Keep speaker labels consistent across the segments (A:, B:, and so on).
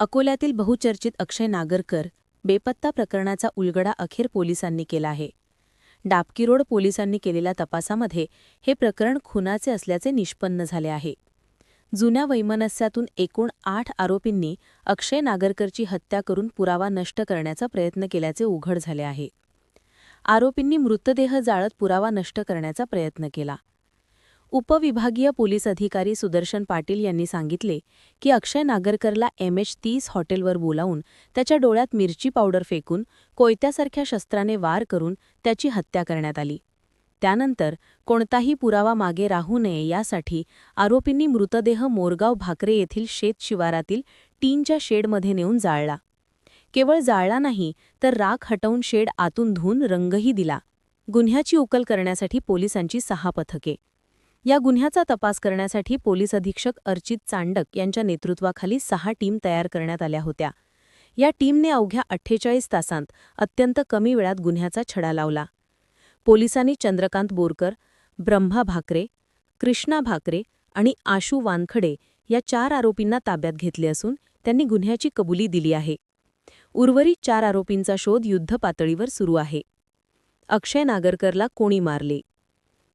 A: अकोल्यातील बहुचर्चित अक्षय नागरकर बेपत्ता प्रकरणाचा उलगडा अखेर पोलिसांनी केला आहे. डापकी रोड पोलिसांनी केलेल्या तपासामध्ये हे प्रकरण खुनाचे असल्याचे निष्पन्न झाले आहे. जुन्या वैमनस्यातून एकूण आठ आरोपींनी अक्षय नागरकरची हत्या करून पुरावा नष्ट करण्याचा प्रयत्न केल्याचे उघड झाले आहे. आरोपींनी मृतदेह जाळत पुरावा नष्ट करण्याचा प्रयत्न केला. उपविभागीय पोलीस अधिकारी सुदर्शन पाटील यांनी सांगितले की अक्षय नागरकरला एम एच तीस हॉटेलवर बोलावून त्याच्या डोळ्यात मिरची पावडर फेकून कोयत्यासारख्या शस्त्राने वार करून त्याची हत्या करण्यात आली. त्यानंतर कोणताही पुरावा मागे राहू नये यासाठी आरोपींनी मृतदेह मोरगाव भाकरे येथील शेत शिवारातील टीनच्या शेडमध्ये नेऊन जाळला. केवळ जाळला नाही तर राख हटवून शेड आतून धुवून रंगही दिला. गुन्ह्याची उकल करण्यासाठी पोलिसांची सहा पथके या गुन्ह्याचा तपास करण्यासाठी पोलीस अधीक्षक अर्चित चांडक यांच्या नेतृत्वाखाली सहा टीम तयार करण्यात आल्या होत्या. या टीमने अवघ्या अठ्ठेचाळीस तासांत अत्यंत कमी वेळात गुन्ह्याचा छडा लावला. पोलिसांनी चंद्रकांत बोरकर ब्रह्मा भाकरे कृष्णा भाकरे आणि आशू वानखडे या चार आरोपींना ताब्यात घेतले असून त्यांनी गुन्ह्याची कबुली दिली आहे. उर्वरित चार आरोपींचा शोध युद्धपातळीवर सुरू आहे. अक्षय नागरकरला कोणी मारले?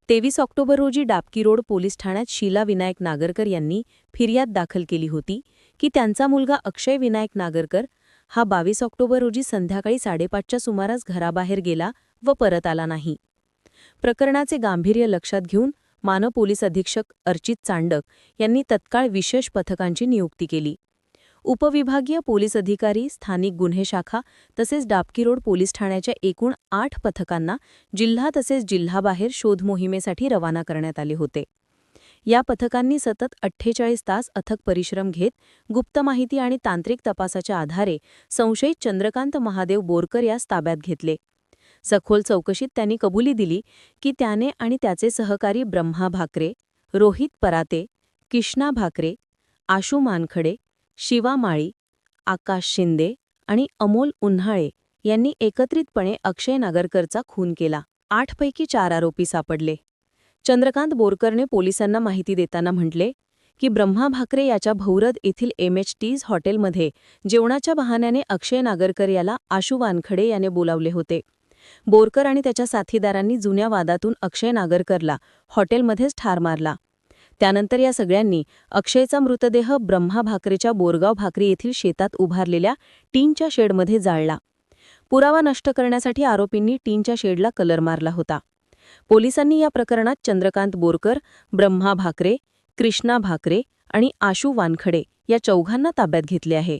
A: तेवीस ऑक्टोबर रोजी डाबकी रोड पोलीस ठाण्यात शीला विनायक नागरकर यांनी फिर्याद दाखल केली होती की त्यांचा मुलगा अक्षय विनायक नागरकर हा बावीस ऑक्टोबर रोजी संध्याकाळी साडेपाचच्या सुमारास घराबाहेर गेला व परत आला नाही. प्रकरणाचे गांभीर्य लक्षात घेऊन मानव पोलीस अधीक्षक अर्चित चांडक यांनी तत्काळ विशेष पथकांची नियुक्ती केली. उपविभागीय पोलीस अधिकारी स्थानिक गुन्हे शाखा तसेच डाबकी रोड पोलीस ठाण्याच्या एकूण आठ पथकांना जिल्हा तसेच जिल्हाबाहेर शोध मोहिमेसाठी रवाना करण्यात आले होते. या पथकांनी सतत अठ्ठेचाळीस तास अथक परिश्रम घेत गुप्त माहिती आणि तांत्रिक तपासाच्या आधारे संशयित चंद्रकांत महादेव बोरकर यास ताब्यात घेतले. सखोल चौकशीत त्यांनी कबुली दिली की त्याने आणि त्याचे सहकारी ब्रह्मा भाकरे रोहित पराते किष्णा भाकरे आशू मानखडे शिवा माळी आकाश शिंदे आणि अमोल उन्हाळे यांनी एकत्रितपणे अक्षय नागरकरचा खून केला. आठपैकी चार आरोपी सापडले. चंद्रकांत बोरकरने पोलिसांना माहिती देताना म्हटले की ब्रह्मा भाकरे याच्या भौरद येथील एम एच टीज हॉटेलमध्ये जेवणाच्या बहाण्याने अक्षय नागरकर याला आशू वानखडे याने बोलावले होते. बोरकर आणि त्याच्या साथीदारांनी जुन्या वादातून अक्षय नागरकरला हॉटेलमध्येच ठार मारला. त्यानंतर या सगळ्यांनी अक्षयचा मृतदेह ब्रह्मा भाकरेच्या बोरगाव भाकरी येथील शेतात उभारलेल्या टीनच्या शेडमध्ये जाळला. पुरावा नष्ट करण्यासाठी आरोपींनी टीनच्या शेडला कलर मारला होता. पोलिसांनी या प्रकरणात चंद्रकांत बोरकर ब्रह्मा भाकरे कृष्णा भाकरे आणि आशू वानखडे या चौघांना ताब्यात घेतले आहे.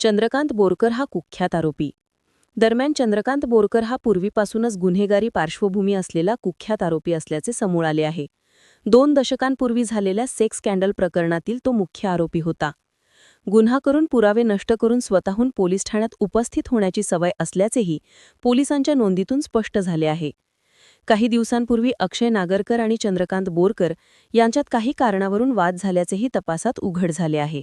A: चंद्रकांत बोरकर हा कुख्यात आरोपी. दरम्यान चंद्रकांत बोरकर हा पूर्वीपासूनच गुन्हेगारी पार्श्वभूमी असलेला कुख्यात आरोपी असल्याचे समोर आले आहे. दोन दशकांपूर्वी झालेल्या सेक्स स्कॅन्डल प्रकरणातील तो मुख्य आरोपी होता. गुन्हा करून पुरावे नष्ट करून स्वतःहून पोलीस ठाण्यात उपस्थित होण्याची सवय असल्याचेही पोलिसांच्या नोंदीतून स्पष्ट झाले आहे. काही दिवसांपूर्वी अक्षय नागरकर आणि चंद्रकांत बोरकर यांच्यात काही कारणावरून वाद झाल्याचेही तपासात उघड झाले आहे.